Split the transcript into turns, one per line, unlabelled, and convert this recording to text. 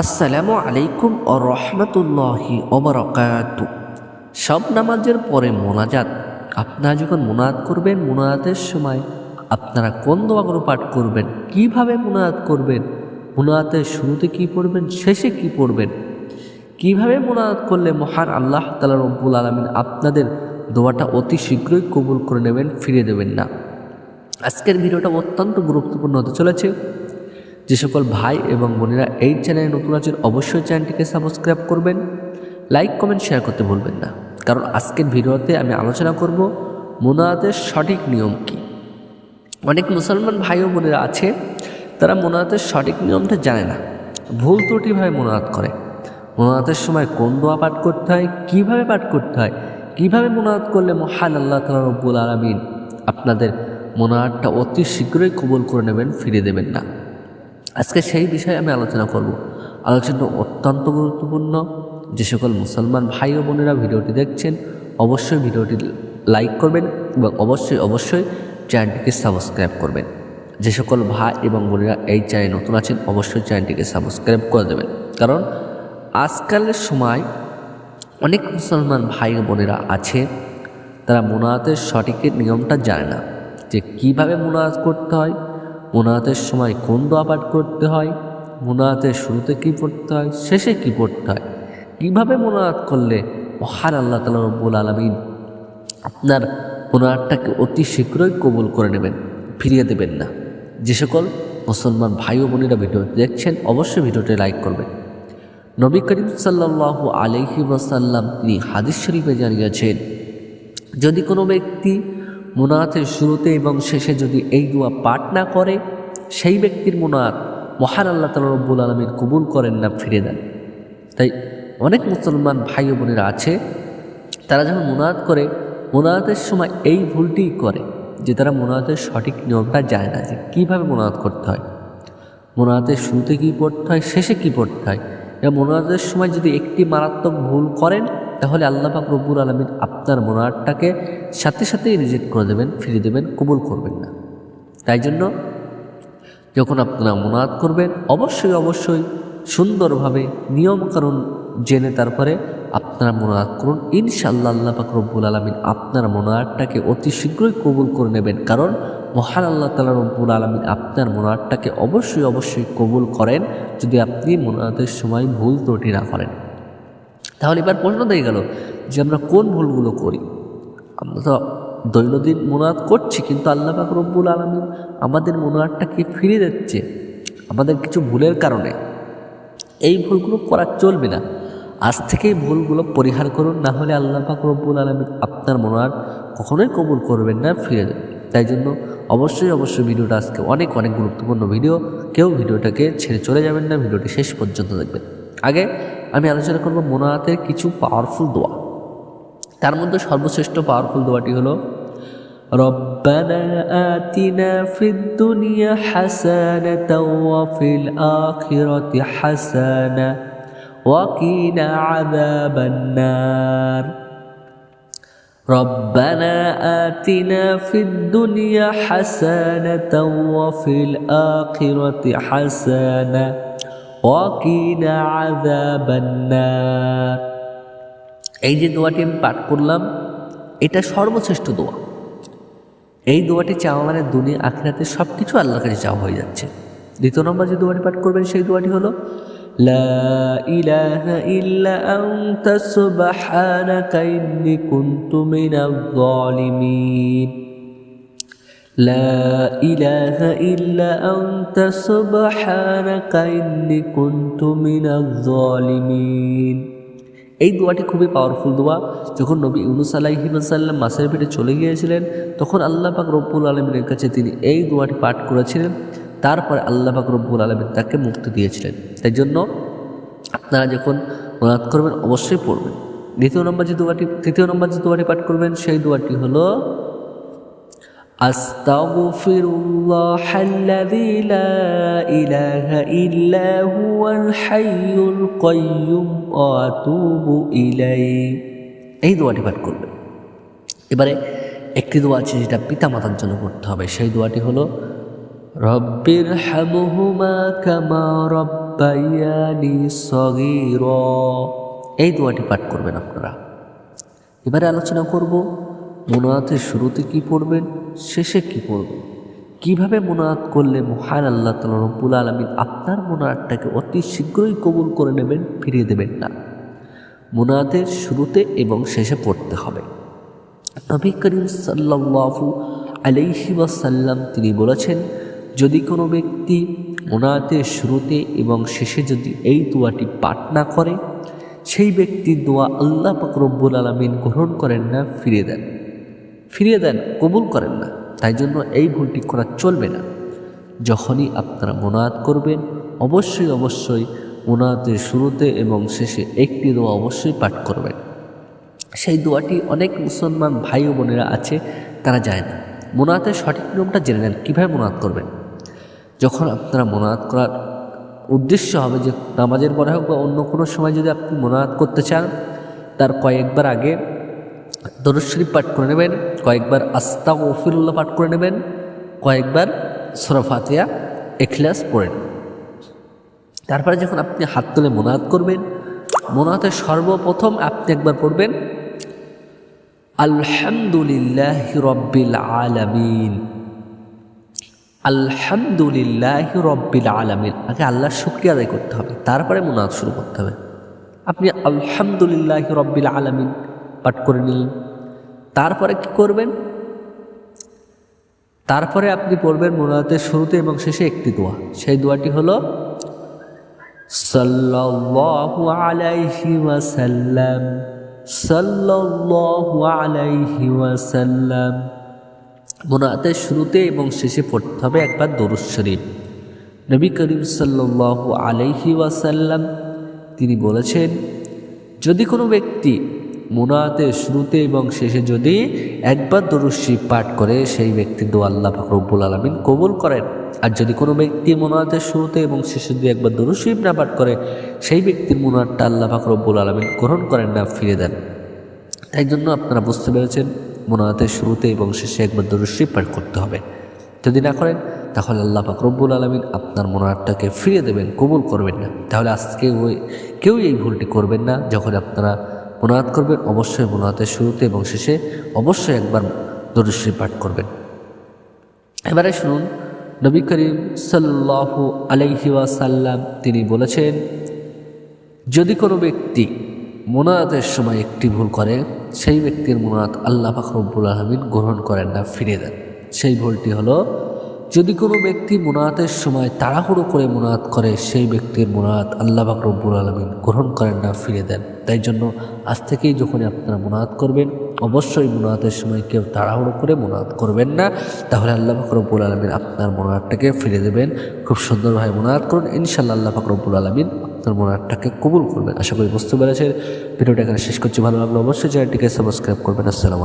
আসসালামু আলাইকুম ও রহমতুল্লাহি ওবরকাত সব নামাজের পরে মোনাজাত। আপনারা যখন মোনাজাত করবেন, মোনাজাতের সময় আপনারা কোন দোয়াগুলো পাঠ করবেন? কীভাবে মোনাজাত করবেন? মোনাজাতের শুরুতে কি পড়বেন? শেষে কি পড়বেন? কীভাবে মোনাজাত করলে মহান আল্লাহ তালা রব্বুল আলমিন আপনাদের দোয়াটা অতি শীঘ্রই কবুল করে নেবেন ফিরে দেবেন না? আজকের ভিডিওটা অত্যন্ত গুরুত্বপূর্ণ হতে চলেছে। যে সকল ভাই এবং বোনেরা এই চ্যানেলে নতুন আছেন, অবশ্যই চ্যানেলটিকে সাবস্ক্রাইব করবেন, লাইক, কমেন্ট শেয়ার করতে ভুলবেন না। কারণ আজকের ভিডিওতে আমি আলোচনা করব মোনাজাতের সঠিক নিয়ম কী। অনেক মুসলমান ভাই ও বোনেরা আছে, তারা মোনাজাতের সঠিক নিয়মটা জানে না। ভুল ত্রুটিভাবে মোনাজাত করে। মোনাজাতের সময় কোন দোয়া পাঠ করতে হয়, কীভাবে পাঠ করতে হয়, কীভাবে মোনাজাত করলে মহান আল্লাহ তালা রব্বুল আলমিন আপনাদের মোনাজাতটা অতি শীঘ্রই কবুল করে নেবেন ফিরে দেবেন না। আজকে সেই বিষয়ে আমি আলোচনা করব। আলোচনা অত্যন্ত গুরুত্বপূর্ণ। যে সকল মুসলমান ভাই ও বোনেরা ভিডিওটি দেখছেন, অবশ্যই ভিডিওটি লাইক করবেন এবং অবশ্যই অবশ্যই চ্যানেলটিকে সাবস্ক্রাইব করবেন। যে সকল ভাই এবং বোনেরা এই চ্যানেলে নতুন আছেন, অবশ্যই চ্যানেলটিকে সাবস্ক্রাইব করে দেবেন। কারণ আজকালের সময় অনেক মুসলমান ভাই ও বোনেরা আছে, তারা মোনাজাতের সঠিক নিয়মটা জানে না যে কীভাবে মোনাজাত করতে হয় মোনাজাতের সময় কোন দোয়া পাঠ করতে হয়? মোনাজাতের শুরুতে কী পড়তে হয়? শেষে কী পড়তে হয়? কীভাবে মোনাজাত করলে? মহান আল্লাহ তালা রব্বুল আলমিন আপনার মোনাজাতটাকে অতি শীঘ্রই কবুল করে নেবেন, ফিরিয়ে দেবেন না। যে সকল মুসলমান ভাই ও বোনেরা ভিডিও দেখছেন, অবশ্যই ভিডিওটি লাইক করবেন। নবী করিম সাল্লাহ আলহি ওয়াসাল্লাম তিনি হাদিস শরীফে জানিয়েছেন, যদি কোনো ব্যক্তি মোনাতের শুরুতে এবং শেষে যদি এই দোয়া পাঠ না করে, সেই ব্যক্তির মোনাত মহান আল্লাহ তালা রব্বুল আলমীর কবুল করেন না, ফিরে দেন। তাই অনেক মুসলমান ভাই বোনেরা আছে, তারা যখন মোনাত করে মোনাতের সময় এই ভুলটিই করে যে তারা মোনাতের সঠিক নিয়মটা জানে না যে কীভাবে মোনাত করতে হয়। মোনাতের শুরুতে কী পড়তে হয়, শেষে কী পড়তে হয়? এবং মোনাতের সময় যদি একটি মারাত্মক ভুল করেন তাহলে আল্লাহ পাক রব্বুল আলমিন আপনার মোনাটটাকে সাথে সাথেই রিজেক্ট করে দেবেন ফিরে দেবেন, কবুল করবেন না। তাই জন্য যখন আপনারা মোনাত করবেন, অবশ্যই অবশ্যই সুন্দরভাবে নিয়মকানুন জেনে তারপরে আপনারা মোনাত করুন। ইনশাআল্লাহ আল্লাহ পাক রব্বুল আলমিন আপনার মোনাটটাকে অতি শীঘ্রই কবুল করে নেবেন। কারণ মহান আল্লাহ তালা রব্বুল আলমিন আপনার মোনাটটাকে অবশ্যই অবশ্যই কবুল করেন যদি আপনি মোনাতের সময় ভুল ত্রুটি না করেন। তাহলে এবার প্রশ্ন দিয়ে গেল যে আমরা কোন ভুলগুলো করি? আমরা তো দৈনন্দিন মনোয়াদ করছি, কিন্তু আল্লাহ পাক রব্বুল আলমিন আমাদের মোনাতটাকে ফিরে দিচ্ছে আমাদের কিছু ভুলের কারণে। এই ভুলগুলো করা চলবে না। আজ থেকেই ভুলগুলো পরিহার করুন, না হলে আল্লাহ পাক রব্বুল আলমিন আপনার মোনাত কখনোই কবুল করবেন না ফিরে তাই জন্য অবশ্যই অবশ্যই ভিডিওটা আজকে অনেক অনেক গুরুত্বপূর্ণ ভিডিও। কেউ ভিডিওটাকে ছেড়ে চলে যাবেন না, ভিডিওটি শেষ পর্যন্ত দেখবেন। আগে আমি আলোচনা করব মোনাতের কিছু পাওয়ারফুল দোয়া তার মধ্যে সর্বশ্রেষ্ঠ পাওয়ারফুল দোয়াটি হলো ربنا آتنا في الدنيا حسنة وفي الآخرة حسنة وقنا عذاب النار ربنا آتنا في الدنيا حسنة وفي الآخرة حسنة অকিনা আজাবান্নার এই যে দোয়াটি আমি পাঠ করলাম, এটা সর্বশ্রেষ্ঠ দোয়া। এই দোয়াটি চাওয়া মানে দুনিয়া আখিরাতে সব কিছু আল্লাহর কাছে চাওয়া হয়ে যাচ্ছে। দ্বিতীয় নম্বর যে দোয়াটি পাঠ করবেন, সেই দোয়াটি হলো, লা ইলাহা ইল্লা لا إله إلا أنت سبحانك إني كنت من الظالمين এই দোয়াটি খুবই পাওয়ারফুল দোয়া যখন নবী ইউনুস আলাইহিমাসাল্লাম মাসের পেটে চলে গিয়েছিলেন তখন আল্লাহ পাক রব্বুল আলমিনের কাছে তিনি এই দোয়াটি পাঠ করেছিলেন তারপরে আল্লাহ পাক রব্বুল আলমিন তাকে মুক্তি দিয়েছিলেন তাই জন্য আপনারা যখন মোনাদ করবেন অবশ্যই পড়বেন দ্বিতীয় নম্বর যে দোয়াটি তৃতীয় নম্বর যে দোয়াটি পাঠ করবেন সেই দোয়াটি হলো أستغفر الله الذي لا إله إلا هو الحي القيوم وأتوب إليه এই দোয়াটি পাঠ করবেন এবারে একটি দোয়া আছে যেটা পিতা মাতার জন্য করতে হবে সেই দোয়াটি হলো রব্বির হামহুমা কামা রব্ব ربياني صغيرا এই দোয়াটি পাঠ করবেন আপনারা এবারে আলোচনা করব মোনায়াতের শুরুতে কি পড়বেন শেষে কি পড়বেন কীভাবে মোনায়াত করলে মহান আল্লাহ তালা রব্বুল আলমিন আপনার মোনায়াতটাকে অতি শীঘ্রই কবুল করে নেবেন, ফিরিয়ে দেবেন না? মোনায়াতের শুরুতে এবং শেষে পড়তে হবে। নবী করিম সাল্লাহু আলাইহি ওয়াসাল্লাম তিনি বলেছেন, যদি কোনো ব্যক্তি মোনায়াতের শুরুতে এবং শেষে যদি এই দোয়াটি পাঠ না করে, সেই ব্যক্তির দোয়া আল্লাহ পাক রব্বুল আলমিন গ্রহণ করেন না, ফিরিয়ে দেন। ফিরিয়ে দেন, কবুল করেন না। তাই জন্য এই ভুলটি করা চলবে না। যখনই আপনারা মোনায়াত করবেন, অবশ্যই অবশ্যই মোনায়াতের শুরুতে এবং শেষে একটি দোয়া অবশ্যই পাঠ করবেন। সেই দোয়াটি অনেক মুসলমান ভাই ও বোনেরা আছে, তারা যায় না। মোনায়াতের সঠিক নিয়মটা জেনে নেন, কীভাবে মোনায়াত করবেন। যখন আপনারা মোনায়াত করার উদ্দেশ্য হবে যে, নামাজের পরে হোক বা অন্য কোনো সময় যদি আপনি মোনায়াত করতে চান, তার কয়েকবার আগে দরুদ পাঠ করে নেবেন, কয়েকবার আস্তা ওফিরুল্লাহ পাঠ করে নেবেন, কয়েকবার সরফাতিয়া এখলাস পড়ে নেবেন। তারপরে যখন আপনি হাত তুলে মোনায়াত করবেন মোনায়াতের সর্বপ্রথম আপনি একবার পড়বেন, আলহামদুলিল্লাহ রব্বিল আলামিন। আলহামদুলিল্লাহ রব্বিল আলামিন। আগে আল্লাহর শুক্রিয়া আদায় করতে হবে, তারপরে মোনায়াত শুরু করতে হবে। আপনি আলহামদুলিল্লাহ রব্বিল আলামিন পাঠ করে নিলেন। তারপরে কি করবেন? তারপরে আপনি পড়বেন মোনায়াতের শুরুতে এবং শেষে একটি দোয়া। সেই দোয়াটি হলো, সাল্লাল্লাহু আলাইহি ওয়াসাল্লাম, সাল্লাল্লাহু আলাইহি ওয়াসাল্লাম। মোনায়াতের শুরুতে এবং শেষে পড়তে হবে একবার দরুদ শরীফ। নবী করিম সাল্লাল্লাহু আলাইহি ওয়াসাল্লাম, তিনি বলেছেন, যদি কোনো ব্যক্তি মোনায়াতের শুরুতে এবং শেষে যদি একবার দরুশি পাঠ করে সেই ব্যক্তি দোয়া আল্লাহ ফাকরবুল আলমিন কবুল করেন। আর যদি কোনো ব্যক্তি মোনায়াতের শুরুতে এবং শেষে যদি একবার দরুশিব না পাঠ করে, সেই ব্যক্তির মোনায়াতটা আল্লাহ ফাকরবুল আলমিন গ্রহণ করেন না, ফিরে দেন। তাই জন্য আপনারা বুঝতে পেরেছেন মোনায়াতের শুরুতে এবং শেষে একবার দরুশিব পাঠ করতে হবে। যদি না করেন, তাহলে আল্লাহ ফাকরবুল আলমিন আপনার মোনায়াতটাকে ফিরিয়ে দেবেন, কবুল করবেন না। তাহলে আজকে ওই কেউই এই ভুলটি করবেন না, যখন আপনারা মোনায়াত করবেন, অবশ্যই মোনায়াতের শুরুতে এবং শেষে অবশ্যই একবার দরুশ্রী পাঠ করবেন। এবারে শুনুন, নবী করিম সাল্লাহু আলাইহি ওয়াসাল্লাম তিনি বলেছেন, যদি কোনো ব্যক্তি মোনায়াতের সময় একটি ভুল করে, সেই ব্যক্তির মোনায়াত আল্লাহ ফাকরবুল আলমিন গ্রহণ করেন না ফিরে দেন। সেই ভুলটি হলো যদি কোনো ব্যক্তি মোনায়াতের সময় তাড়াহুড়ো করে মোনায়াত করে, সেই ব্যক্তির মোনায়াত আল্লাহ বাকরব্বুল আলমিন গ্রহণ করেন না ফিরে দেন। তাই জন্য আজ থেকেই যখনই আপনারা মোনায়াত করবেন, অবশ্যই মোনায়াতের সময় কেউ তাড়াহুড়ো করে মোনায়াত করবেন না। তাহলে আল্লাহ ফাকরব্বুল আলমিন আপনার মোনায়াতটাকে ফিরে দেবেন। খুব সুন্দরভাবে মোনায়াত করুন। ইনশাল্লাহ আল্লাহ ফাকরব্বুল আলমিন আপনার মোনায়াতটাকে কবুল করবেন। আশা করি বুঝতে পেরেছেন। ভিডিওটা এখানে শেষ করছি। ভালো লাগল অবশ্যই চ্যানেলটিকে সাবস্ক্রাইব করবেন। আসসালাম